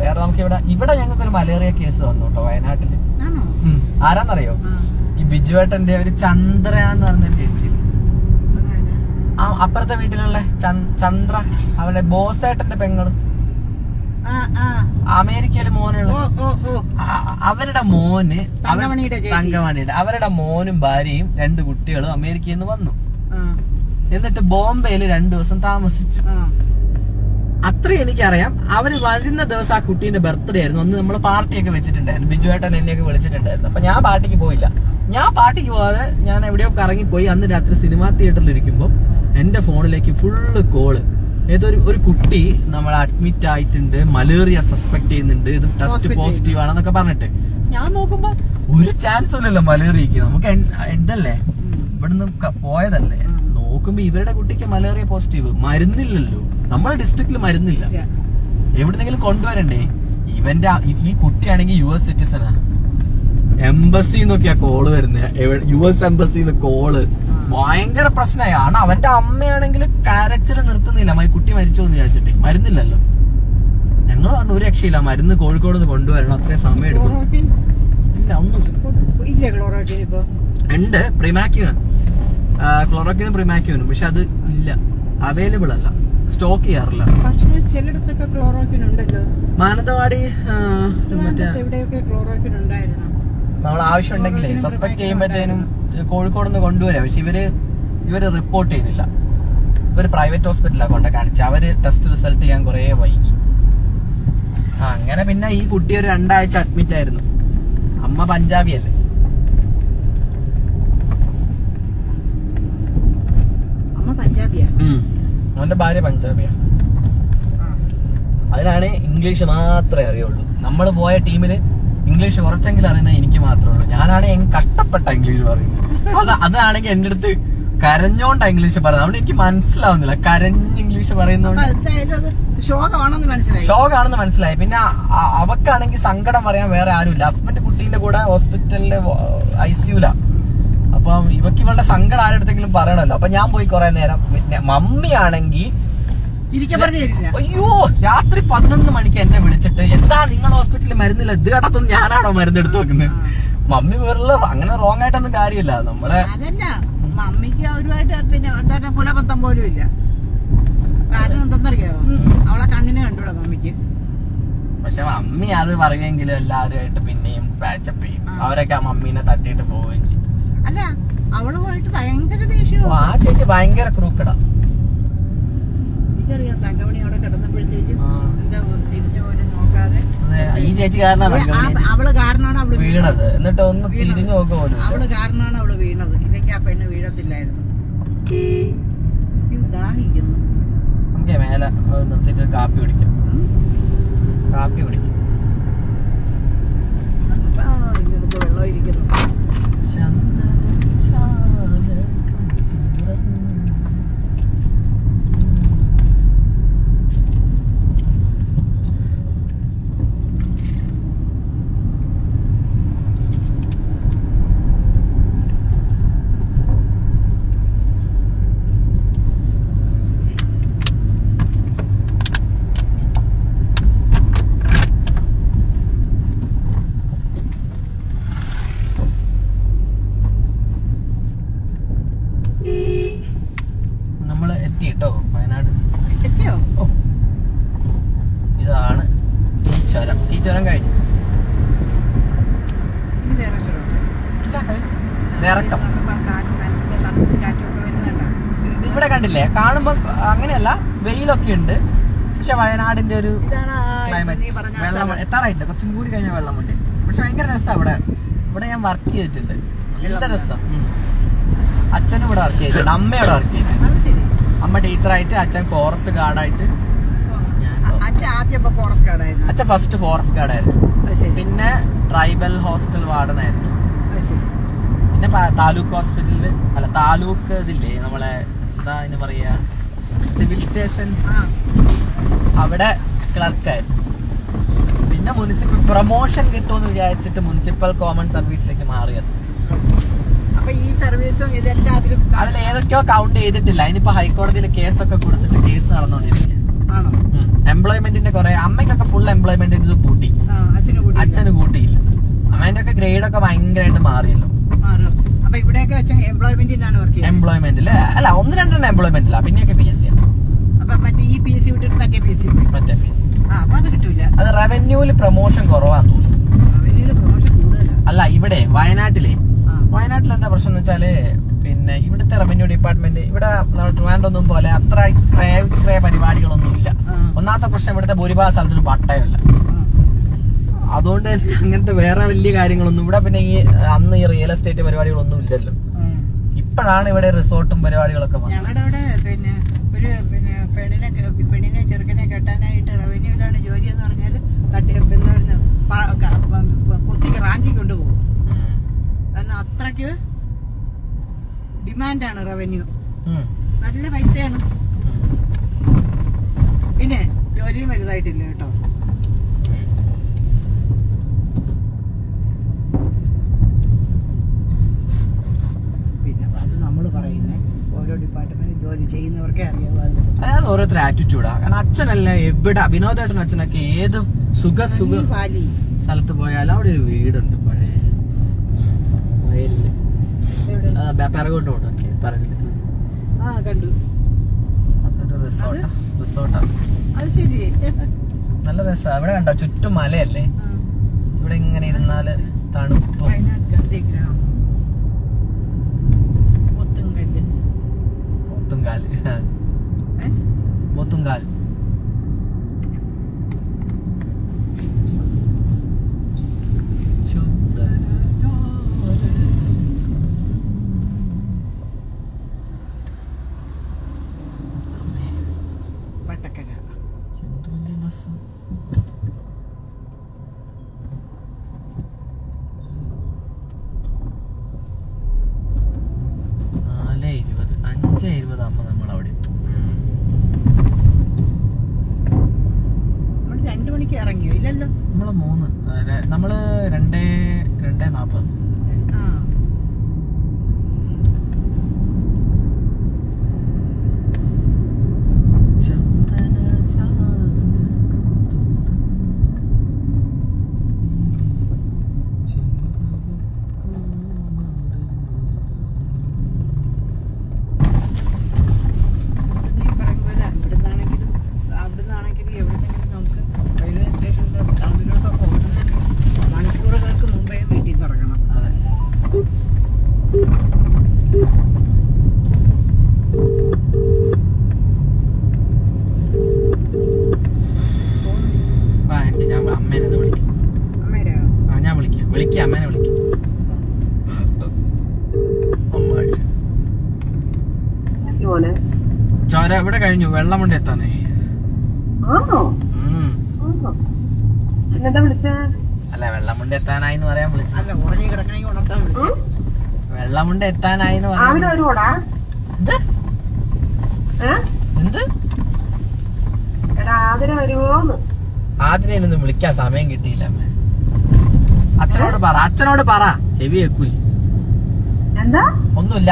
വേറെ നമുക്ക് ഇവിടെ ഇവിടെ ഞങ്ങൾക്ക് ഒരു മലേറിയ കേസ് വന്നു കേട്ടോ വയനാട്ടിൽ. ആരാന്നറിയോ? ഈ ബിജുവേട്ടന്റെ ഒരു ചന്ദ്ര എന്ന് പറഞ്ഞൊരു ചേച്ചി ആ അപ്പുറത്തെ വീട്ടിലുള്ള ചന്ദ്- ചന്ദ്ര അവളുടെ ബോസേട്ടന്റെ പെങ്ങൾ. അമേരിക്കയിൽ മോനുള്ള. അവരുടെ മോന് തങ്കമണിയുടെ. അവരുടെ മോനും ഭാര്യയും രണ്ട് കുട്ടികളും അമേരിക്കയിൽ നിന്ന് വന്നു. എന്നിട്ട് ബോംബെയിൽ രണ്ടു ദിവസം താമസിച്ചു. അത്ര എനിക്കറിയാം. അവർ വരുന്ന ദിവസം ആ കുട്ടീന്റെ ബർത്ത്ഡേ ആയിരുന്നു. അന്ന് നമ്മൾ പാർട്ടിയൊക്കെ വെച്ചിട്ടുണ്ടായിരുന്നു. ബിജു ബിജുവേട്ടൻ എന്നെയൊക്കെ വിളിച്ചിട്ടുണ്ടായിരുന്നു. അപ്പൊ ഞാൻ പാർട്ടിക്ക് പോയില്ല. ഞാൻ പാർട്ടിക്ക് പോവാതെ ഞാൻ എവിടെയോ കറങ്ങിപ്പോയി അന്ന് രാത്രി സിനിമാ തിയേറ്ററിൽ ഇരിക്കുമ്പോൾ എന്റെ ഫോണിലേക്ക് ഫുള്ള് കോൾ ഏതൊരു ഒരു കുട്ടി നമ്മൾ അഡ്മിറ്റ് ആയിട്ടുണ്ട് മലേറിയ സസ്പെക്ട് ചെയ്യുന്നുണ്ട് ഇത് ടെസ്റ്റ്. പോസിറ്റീവ് ആണെന്നൊക്കെ പറഞ്ഞിട്ട്. ഞാൻ നോക്കുമ്പോ ഒരു ചാൻസ് ഇല്ലല്ലോ മലേറിയക്ക് നമുക്ക് എന്തല്ലേ. ഇവിടുന്ന് പോയതല്ലേ. നോക്കുമ്പോ ഇവരുടെ കുട്ടിക്ക് മലേറിയ പോസിറ്റീവ് മരുന്നില്ലല്ലോ. നമ്മുടെ ഡിസ്ട്രിക്റ്റിൽ മരുന്നില്ല. എവിടെന്നെങ്കിലും കൊണ്ടുവരണ്ടേ? ഇവന്റെ ഈ- കുട്ടിയാണെങ്കിൽ യു എസ് സിറ്റിസനാ എംബസി നോക്കിയാ കോൾ വരുന്നത് യു എസ് എംബസിന്ന് കോൾ ഭയങ്കര പ്രശ്നമായി കാരണം അവന്റെ അമ്മയാണെങ്കിൽ കരച്ചിൽ നിർത്തുന്നില്ല. മൈ കുട്ടി മരിച്ചു എന്ന് വിചാരിച്ചിട്ട്. മരുന്നില്ലല്ലോ. ഞങ്ങൾ പറഞ്ഞു ഒരു രക്ഷയില്ല. മരുന്ന് കോഴിക്കോട് നിന്ന് കൊണ്ടുവരണം. അത്രയും സമയം എടുക്കും. ഇല്ല ഒന്നുമില്ല. ഉണ്ട്. പ്രിമാക്യൂൻ ക്ലോറോക്കിനും പ്രിമാക്യൂനും പക്ഷെ അത് ഇല്ല. അവൈലബിൾ അല്ല. സ്റ്റോക്ക് ചെയ്യാറില്ല. പക്ഷേ ചിലയിടത്തൊക്കെ ക്ലോറോക്വിൻ ഉണ്ടല്ലോ. മാനന്തവാടി മറ്റേ എവിടെയൊക്കെ ഉണ്ടായിരുന്നു. നമ്മൾ ആവശ്യം ഉണ്ടെങ്കിലേ സസ്പെക്ട് ചെയ്യുമ്പോഴത്തേനും കോഴിക്കോട് നിന്ന് കൊണ്ടുവരാം. പക്ഷെ ഇവർ ഇവർ റിപ്പോർട്ട് ചെയ്യുന്നില്ല. ഇവർ പ്രൈവറ്റ് ഹോസ്പിറ്റലാണ് കൊണ്ട കാണിച്ചത് അവർ ടെസ്റ്റ് റിസൾട്ട് ചെയ്യാൻ കുറെ വൈകി. ആ അങ്ങനെ പിന്നെ ഈ കുട്ടി ഒരു രണ്ടാഴ്ച അഡ്മിറ്റ് ആയിരുന്നു. അമ്മ പഞ്ചാബി അല്ലേ അമ്മ പഞ്ചാബിയാ? അവന്റെ ഭാര്യ പഞ്ചാബിയാണ്. അതിനാണ് ഇംഗ്ലീഷ് മാത്രമേ അറിയുള്ളൂ. നമ്മൾ പോയ ടീമിൽ ഇംഗ്ലീഷ് കുറച്ചെങ്കിലും അറിയുന്നത് എനിക്ക് മാത്രമേ ഉള്ളൂ. ഞാനാണ് കഷ്ടപ്പെട്ട ഇംഗ്ലീഷ് പറയുന്നത്. അത് അതാണെങ്കിൽ എന്റെ അടുത്ത് കരഞ്ഞോണ്ട ഇംഗ്ലീഷ് പറയുന്നത്. അതുകൊണ്ട് എനിക്ക് മനസ്സിലാവുന്നില്ല. കരഞ്ഞ് ഇംഗ്ലീഷ് പറയുന്നതുകൊണ്ട്. ശോകമാണെന്ന് മനസ്സിലായി. പിന്നെ അവക്കാണെങ്കിൽ സങ്കടം പറയാൻ വേറെ ആരുമില്ല. ഹസ്ബൻഡ് കുട്ടീന്റെ കൂടെ ഹോസ്പിറ്റലിലെ ഐ അപ്പൊ ഇവക്ക് ഇവളുടെ സങ്കടം ആരെടുത്തെങ്കിലും പറയണല്ലോ അപ്പൊ ഞാൻ പോയി കുറെ നേരം പിന്നെ മമ്മിയാണെങ്കിൽ അയ്യോ രാത്രി പതിനൊന്ന് മണിക്ക് എന്നെ വിളിച്ചിട്ട് എന്താ നിങ്ങൾ ഹോസ്പിറ്റലിൽ മരുന്നില്ല? ഇത് കേട്ടത്തൊന്നും ഞാനാണോ മരുന്ന് എടുത്തു വെക്കുന്നത് മമ്മി വേറെ അങ്ങനെ റോങ് ആയിട്ടൊന്നും കാര്യമില്ല. നമ്മളെ മമ്മിക്ക് അവരുമായിട്ട് പിന്നെ എന്താ പുലബന്ധം പോലും ഇല്ല. കാരണം എന്തെന്നറിയാമോ അവളെ കണ്ണിനെ കണ്ടൂടാ മമ്മിക്ക്. പക്ഷെ മമ്മി അത് പറയുമെങ്കിലും എല്ലാവരുമായിട്ട് പിന്നെയും പാച്ചപ്പ് ചെയ്യും. അവരൊക്കെ ആ മമ്മീനെ തട്ടിയിട്ട് പോവുകയും ചെയ്യും. അല്ല അവളുമായിട്ട് ഭയങ്കര ഓ, ദേഷ്യവും ആ ചേച്ചി ഭയങ്കര ക്രൂക്കടാ. എനിക്കറിയാം തങ്കമണി അവിടെ കിടന്നപ്പോഴത്തേക്കും എന്താ തിരിഞ്ഞു പോലും നോക്കാതെ ഈ ചേച്ചി കാരണമാണ് അവൾ കാരണമാണ് അവൾ വീണത്. എന്നിട്ട് ഒന്ന് തിരിഞ്ഞു നോക്കുക പോലും. അവൾ കാരണമാണ് അവൾ വീണത്. ഇല്ലെങ്കിൽ ആ പെണ്ണ് വീഴത്തില്ലായിരുന്നു. ദാഹിക്കുന്നു നമുക്ക് മേലെ നിർത്തിയിട്ട് കാപ്പി കുടിക്കാം. കാപ്പി കുടിക്കാം. വെള്ളം ഇരിക്കുന്നു നമ്മൾ എത്തി കേട്ടോ വയനാട് എത്തിയോ ഓ ഇതാണ് ഈ ചുരം ഈ ചുരം കഴിഞ്ഞു ഇനി വേറെ ചുരമുണ്ട്. ഇത് ഇവിടെ കണ്ടില്ലേ? കാണുമ്പോ അങ്ങനെയല്ല വെയിലൊക്കെ ഉണ്ട്. പക്ഷെ വയനാടിന്റെ ഒരു ക്ലൈമറ്റ് വെള്ളം എത്താറായിട്ടില്ല. കുറച്ചും കൂടി കഴിഞ്ഞാൽ വെള്ളമുണ്ട് പക്ഷെ ഭയങ്കര രസമാണ് ഇവിടെ. ഇവിടെ ഞാൻ വർക്ക് ചെയ്തിട്ടുണ്ട്. നല്ല രസം. അച്ഛനും ഇവിടെ വർക്ക് ചെയ്തിട്ടുണ്ട്. അമ്മ ഇവിടെ വർക്ക് ചെയ്തിട്ടുണ്ട് അമ്മ ടീച്ചറായിട്ട് അച്ഛൻ ഫോറസ്റ്റ് ഗാർഡായിട്ട് അച്ഛൻ ഫസ്റ്റ് ഫോറസ്റ്റ് ഗാർഡായിരുന്നു പിന്നെ ട്രൈബൽ ഹോസ്റ്റൽ വാർഡനായിരുന്നു പിന്നെ താലൂക്ക് ഹോസ്പിറ്റലിൽ അല്ല താലൂക്ക് ഇതില്ലേ നമ്മളെ എന്താ എന്ന് പറയാ? Civil station. അവിടെ ക്ലർക്കായിരുന്നു പിന്നെ മുനിസിപ്പൽ പ്രൊമോഷൻ കിട്ടുമെന്ന് വിചാരിച്ചിട്ട് മുനിസിപ്പൽ കോമൺ സർവീസിലേക്ക് മാറിയത്. അപ്പൊ ഈ സർവീസും ഇതെല്ലാം അതിലും അതിൽ ഏതൊക്കെയോ കൗണ്ട് ചെയ്തിട്ടില്ല. അതിനിപ്പോ ഹൈക്കോടതിയിൽ കേസൊക്കെ കൊടുത്തിട്ട് കേസ് നടന്നുകൊണ്ടിരിക്കുക എംപ്ലോയ്മെന്റിന്റെ കുറെ അമ്മയ്ക്കൊക്കെ ഫുൾ എംപ്ലോയ്മെന്റിന്റെ കൂട്ടി. അച്ഛന് കൂട്ടിയില്ല. അമ്മേന്റെ ഒക്കെ ഗ്രേഡ് ഒക്കെ ഭയങ്കരമായിട്ട് മാറിയല്ലോ. അപ്പൊ ഇവിടെയൊക്കെ എംപ്ലോയ്മെന്റ് നിന്നാണ് വർക്ക് ചെയ്യുന്നത്. എംപ്ലോയ്മെന്റിൽ അല്ല ഒന്ന് രണ്ടെണ്ണം എംപ്ലോയ്മെന്റില്ല പിന്നെയൊക്കെ പി എസ് സി അപ്പൊ മറ്റേ ഈ പി എസ് സി വിട്ടിട്ട് മറ്റേ പി എസ് സി മറ്റേ പി എസ് സി ആ അപ്പൊ അത് കിട്ടൂല. അത് റവന്യൂവിൽ പ്രൊമോഷൻ കുറവാന്ന് തോന്നുന്നു. അവനിൽ പ്രൊമോഷൻ കൂടുതലാണ് അല്ല ഇവിടെ വയനാട്ടിലെ. വയനാട്ടിൽ എന്താ പ്രശ്നം എന്ന് വെച്ചാൽ പിന്നെ ഇവിടുത്തെ റവന്യൂ ഡിപ്പാർട്ട്മെന്റ് ഇവിടെ നമ്മൾ ട്രിവാൻഡ്രൊന്നും പോലെ അത്ര ക്രയ വിക്രയ പരിപാടികളൊന്നും ഇല്ല ഒന്നാമത്തെ പ്രശ്നം ഇവിടുത്തെ ഭൂരിഭാഗം സ്ഥലത്തിനും പട്ടയമില്ല. അതുകൊണ്ട് തന്നെ അങ്ങനത്തെ വേറെ വലിയ കാര്യങ്ങളൊന്നും ഇവിടെ പിന്നെ ഈ അന്ന് ഈ റിയൽ എസ്റ്റേറ്റ് പരിപാടികളൊന്നും ഇല്ലല്ലോ. ഇപ്പോഴാണ് ഇവിടെ റിസോർട്ടും പരിപാടികളൊക്കെ ഞങ്ങളുടെ അവിടെ പിന്നെ ഒരു പിന്നെ പെണ്ണിനെ പെണ്ണിനെ ചെറുക്കനെ കെട്ടാനായിട്ട് റവന്യൂലാണ് ജോലി എന്ന് പറഞ്ഞാൽ തട്ടി കുത്തിക്ക് റാഞ്ചി കൊണ്ടുപോകും. കാരണം അത്രയ്ക്ക് ഡിമാൻഡാണ് റവന്യൂ നല്ല പൈസയാണ്. പിന്നെ ജോലിയും വലുതായിട്ടില്ല കേട്ടോ പിന്നെ അത് നമ്മൾ പറയുന്നത് ഓരോ ഡിപ്പാർട്ട്മെന്റ് ജോലി ചെയ്യുന്നവർക്കേ അറിയാവൂ അതായത് ഓരോരുത്തർ ആറ്റിറ്റ്യൂഡാ കാരണം അച്ഛനല്ല എവിടെ വിനോദേട്ടനും അച്ഛനൊക്കെ ഏത് സുഖ സുഖ സ്ഥലത്ത് പോയാലും അവിടെ ഒരു വീടുണ്ട് പഴയ. വയലിൽ. പിറകോട്ട് പിറകിൽ ആ കണ്ടു. അതൊരു റിസോർട്ടാ. റിസോർട്ടാ. അത് ശരി നല്ല രസമാണ് ഇവിടെ കണ്ടോ ചുറ്റും മലയല്ലേ? ഇവിടെ ഇങ്ങനെ ഇരുന്നാൽ തണുപ്പും. Botonggal. Botonggal. Eh? ചോര ഇവിടെ കഴിഞ്ഞു. വെള്ളം കൊണ്ട് എത്താന്നേ അല്ല വെള്ളമുണ്ട് എത്താനായി എന്ന് പറയാൻ വിളിച്ചു. വെള്ളമുണ്ട് എത്താനായി എന്ന് പറയാൻ. എന്ത്? എന്ത്? വിളിക്കാൻ സമയം കിട്ടിയില്ല അമ്മ. അച്ഛനോട് പറ അച്ഛനോട് പറ. ചെവി വെക്കൂലി എന്താ? ഒന്നുമില്ല.